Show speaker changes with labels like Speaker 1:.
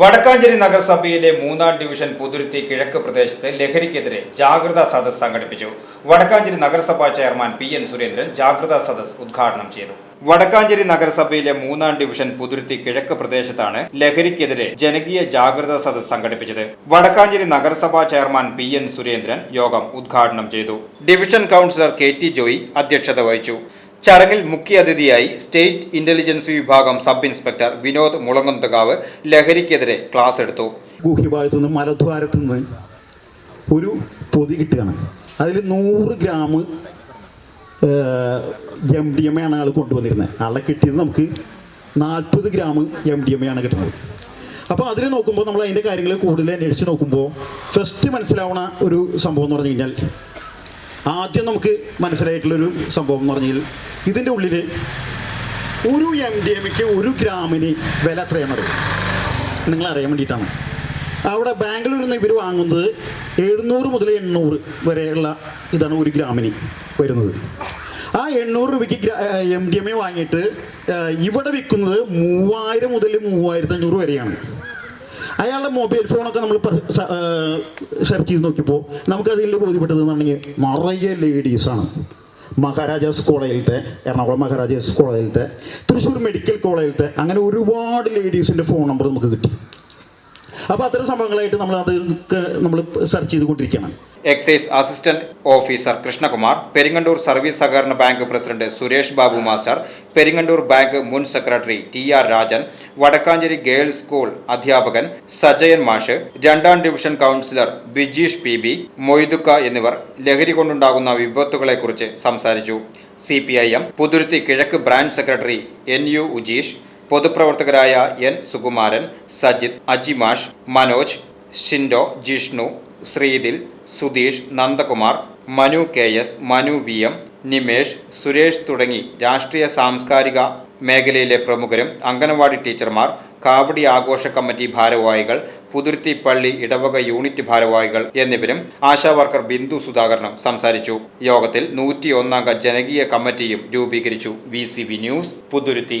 Speaker 1: Vadakkanchery നഗരസഭയിലെ മൂന്നാം division Puthuruthy കിഴക്ക് പ്രദേശത്ത് ലഹരിക്കെതിരെ ജാഗ്രതാ സദസ് സംഘടിപ്പിച്ചു. വടക്കാഞ്ചേരി നഗരസഭാ ചെയർമാൻ പി എൻ സുരേന്ദ്രൻ ജാഗ്രതാ സദസ് ഉദ്ഘാടനം ചെയ്തു. വടക്കാഞ്ചേരി നഗരസഭയിലെ മൂന്നാം ഡിവിഷൻ പുതുരുത്തി കിഴക്ക് പ്രദേശത്താണ് ലഹരിക്കെതിരെ ജനകീയ ജാഗ്രതാ സദസ് സംഘടിപ്പിച്ചത്. വടക്കാഞ്ചേരി നഗരസഭാ ചെയർമാൻ പി എൻ സുരേന്ദ്രൻ യോഗം ഉദ്ഘാടനം ചെയ്തു. Division councillor K T Joy അധ്യക്ഷത വഹിച്ചു. ചടങ്ങിൽ മുഖ്യ അതിഥിയായി സ്റ്റേറ്റ് ഇന്റലിജൻസ് വിഭാഗം സബ് ഇൻസ്പെക്ടർ വിനോദ് മുളങ്ങന്തകാവ് ലഹരിക്കെതിരെ ക്ലാസ് എടുത്തു.
Speaker 2: ഗുഹ്യഭാഗത്തു നിന്ന് മലദ്വാരത്തു നിന്ന് ഒരു പൊതി കിട്ടുകയാണ്. അതിൽ നൂറ് ഗ്രാം എം ഡി എം ആണ് ആൾ കൊണ്ടുവന്നിരുന്നത് ആളെ കിട്ടിയത് നമുക്ക് നാൽപ്പത് ഗ്രാം എം ഡി എം ആണ് കിട്ടുന്നത്. അപ്പോൾ അതിൽ നോക്കുമ്പോൾ നമ്മൾ അതിന്റെ കാര്യങ്ങൾ കൂടുതൽ അന്വേഷിച്ച് നോക്കുമ്പോൾ ഫസ്റ്റ് മനസ്സിലാവുന്ന ഒരു സംഭവം എന്ന് പറഞ്ഞു കഴിഞ്ഞാൽ ആദ്യം നമുക്ക് മനസ്സിലായിട്ടുള്ളൊരു സംഭവം എന്ന് പറഞ്ഞാൽ ഇതിന്റെ ഉള്ളിൽ ഒരു എം ഡി എമ്മയ്ക്ക് ഒരു ഗ്രാമിന് വില എത്രയാണെന്നറിയും നിങ്ങൾ അറിയാൻ വേണ്ടിയിട്ടാണ്. അവിടെ ബാംഗ്ലൂരിൽ നിന്ന് ഇവർ വാങ്ങുന്നത് എഴുന്നൂറ് മുതൽ എണ്ണൂറ് വരെയുള്ള ഇതാണ് ഒരു ഗ്രാമിന് വരുന്നത്. ആ എണ്ണൂറ് രൂപയ്ക്ക് എം ഡി എം എ വാങ്ങിയിട്ട് ഇവിടെ വിൽക്കുന്നത് മൂവായിരം മുതൽ മൂവായിരത്തി അഞ്ഞൂറ് വരെയാണ്. അയാളുടെ മൊബൈൽ ഫോണൊക്കെ നമ്മൾ സെർച്ച് ചെയ്ത് നോക്കിയപ്പോൾ നമുക്കതിൽ ബോധ്യപ്പെട്ടത് മറയ നിറയെ ലേഡീസാണ് മഹാരാജാസ് കോളേജിലത്തെ എറണാകുളം മഹാരാജാസ് കോളേജിലത്തെ തൃശ്ശൂർ മെഡിക്കൽ കോളേജിലത്തെ അങ്ങനെ ഒരുപാട് ലേഡീസിന്റെ ഫോൺ നമ്പർ നമുക്ക് കിട്ടി. അപ്പോൾ അത്തരം സംഭവങ്ങളായിട്ട് നമ്മൾ അത് നമ്മൾ സെർച്ച് ചെയ്തുകൊണ്ടിരിക്കുകയാണ്.
Speaker 1: Excise assistant officer Krishnakumar Peringandoor service സഹകരണ bank president Suresh Babu master Peringandoor bank മുൻ secretary T R Rajan Vadakkanchery girls school അധ്യാപകൻ സജയൻ മാഷ് രണ്ടാം division councillor Bijeesh P B Moidukka എന്നിവർ ലഹരി കൊണ്ടുണ്ടാകുന്ന വിപത്തുകളെക്കുറിച്ച് സംസാരിച്ചു. C P I M Puthuruthy കിഴക്ക് branch secretary N U Ujeesh പൊതുപ്രവർത്തകരായ N. Sukumaran Sajith അജിമാഷ് Manoj Shindo Jishnu Sreethil Sudheesh Nandakumar Manu K S Manu V M Nimesh Suresh തുടങ്ങി രാഷ്ട്രീയ സാംസ്കാരിക മേഖലയിലെ പ്രമുഖരും അംഗനവാടി ടീച്ചർമാർ കാവടി ആഘോഷ കമ്മിറ്റി ഭാരവാഹികൾ പുതുരുത്തി പള്ളി ഇടവക യൂണിറ്റ് ഭാരവാഹികൾ എന്നിവരും ആശാവർക്കർ ബിന്ദു സുധാകരനും സംസാരിച്ചു. യോഗത്തിൽ നൂറ്റിയൊന്നംഗ ജനകീയ കമ്മിറ്റിയും രൂപീകരിച്ചു. V news Puthuruthy.